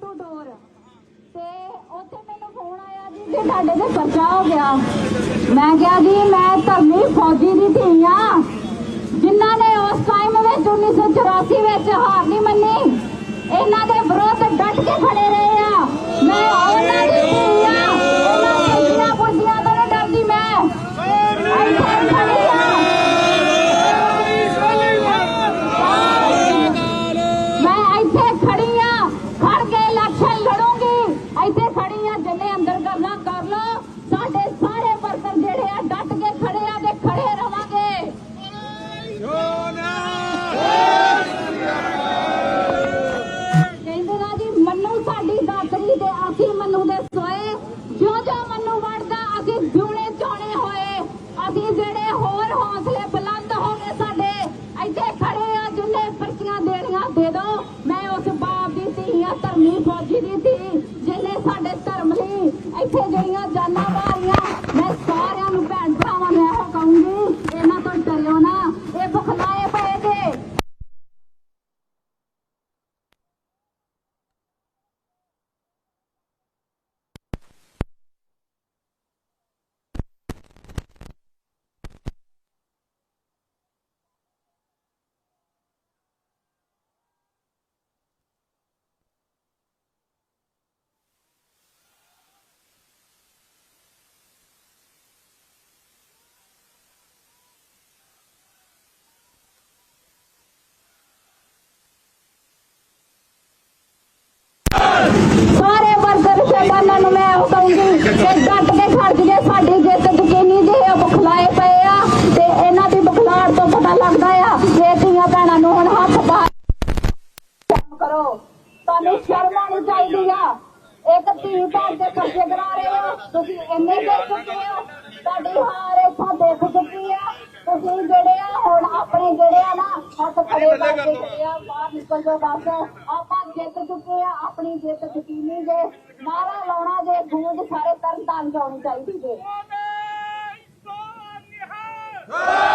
To door ਤੇ ਉੱਥੇ ਮੈਨੂੰ ਫੋਨ ਆਇਆ ਜੀ ਕਿ ਤੁਹਾਡੇ ਤੇ ਪਰਚਾ ਹੋ ਗਿਆ। ਮੈਂ ਕਿਹਾ ਜੀ, ਮੈਂ ਧਰਮੀ ਫੌਜੀ ਦੀ ਧੀ ਆ। ਜਿਨ੍ਹਾਂ ਨੇ ਉਸ ਟਾਈਮ ਵਿੱਚ 1984 ਵਿੱਚ ਹਾਰ ਨਹੀਂ ਮੰਨੀ। ਇਹਨਾਂ ਦੇ ਵਿਰੋਧ ਡਟ ਕੇ ਖੜੇ ਰਹੇ ਆ। ਮੈਂ ਉਹਨਾਂ ਦੀ ਧੀ ਆ ਉਹਨਾਂ ਦੀਆਂ ਪੁੱਜੀਆਂ ਤੋਂ ਨਹੀਂ ਡਰਦੀ ਮੈਂ ਇੱਥੇ ਖੜੀ ਆ ਮੈਂ ਇੱਥੇ ਖੜੀ ਆ ਖੜ ਕੇ ਇਲੈਕਸ਼ਨ ਲੜੂੰਗੀ ਇੱਥੇ ਖੜੀ ਆ ਜਿੰਨੇ ਅੰਦਰ ਕਰਨਾ ਕਰ ਲੋ ਸਾਡੇ ਸਾਰੇ ਵਰਕਰ ਜਿਹੜੇ ਆ ਡਟ ਕੇ ਖੜੇ ਆ ਤੇ ਖੜੇ ਰਵਾਂਗੇ ਕਹਿੰਦੇ ਨਾ ਜੀ ਮੰਨੂ ਸਾਡੀ ਦਾਤਰੀ ਤੇ ਅਸੀਂ ਮੰਨੂ ਦੇ ਸੋਏ। ਜਿਉਂ ਜਿਉਂ ਮੰਨੂ ਵੜਦਾ, ਅਸੀਂ ਜਿਉਣੇ ਚਾਉਣੇ ਹੋਏ। ਅਸੀਂ ਜਿਹੜੇ ਹੋਰ ਹੌਸਲੇ ਬੁਲੰਦ ਹੋ ਗਏ ਸਾਡੇ, ਇੱਥੇ ਖੜੇ ਆ, ਜਿੰਨੇ ਪਰਚੀਆਂ ਦੇਣੀਆਂ ਦੇ ਦੋ। ਮੈਂ ਉਸ ਬਾਪ ਦੀ ਧੀ ਆ, ਧਰਮੀ ਫੌਜੀ ਦੀ ਧੀ, ਜਿਹਨੇ ਸਾਡੇ ਧਰਮ ਲਈ ਇੱਥੇ ਜਿਹੜੀਆਂ ਜਾਨਾਂ ਵਾਰੀਆਂ ਮੈਂ ਸਾਰਿਆਂ ਨੂੰ ਭੈਣ ਭਰਾਵਾਂ ਨੂੰ ਇਹੋ ਕਹੂੰਗੀ ਇਹਨਾਂ ਤੋਂ ਡਰਿਓ ਨਾ ਇਹ ਬਖਲਾਏ ਪਏ ਜੇ ਸਾਰੇ ਵਰਕਰ ਸ਼ੈਤਾਨਾਂ ਨੂੰ ਮੈਂ ਉਹ ਕਹੂੰਗੀ ਕਿ ਡਟ ਕੇ ਖੜ ਸਾਡੀ ਜਿੱਤ ਯਕੀਨੀ ਜੇ ਇਹ ਬੁਖਲਾਏ ਪਏ ਆ ਤੇ ਇਹਨਾਂ ਦੀ ਬੁਖਲਾੜ ਤੋਂ ਪਤਾ ਲੱਗਦਾ ਆ ਇਹ ਧੀਆਂ ਭੈਣਾਂ ਨੂੰ ਹੁਣ ਹੱਥ ਪਾ ਕੰਮ ਕਰੋ। ਤੁਹਾਨੂੰ ਸ਼ਰਮ ਆਉਣੀ ਚਾਹੀਦੀ ਆ। ਇੱਕ ਧੀ ਭੈਣ ਦੇ ਖਰਚੇ ਕਰਾ ਰਹੇ ਹੋ ਤੁਸੀਂ ਇੰਨੇ ਦੇ ਚੁੱਕੇ ਹੋ। ਤੁਹਾਡੀ ਹਾਰ ਇੱਥੋਂ ਦੇਖ ਚੁੱਕੀ ਆ। ਤੁਸੀਂ ਜਿਹੜੇ ਆ ਹੁਣ ਆਪਣੇ ਜਿਹੜੇ ਆ ਨਾ ਹੱਥ ਖੜੇ ਕਰਕੇ ਜਿਹੜੇ ਆ ਬਾਹਰ ਨਿਕਲ ਜਾਓ ਬਸ। ਆਪਾਂ ਜਿੱਤ ਚੁੱਕੇ ਆ ਆਪਣੀ ਜਿੱਤ ਯਕੀਨੀ ਜੇ। ਨਾਰਾ ਲਾਉਣਾ ਜੇ ਗੂੰਜ ਸਾਰੇ ਜਾਣੀ ਚਾਹੀਦੀ ਜੇ Hey!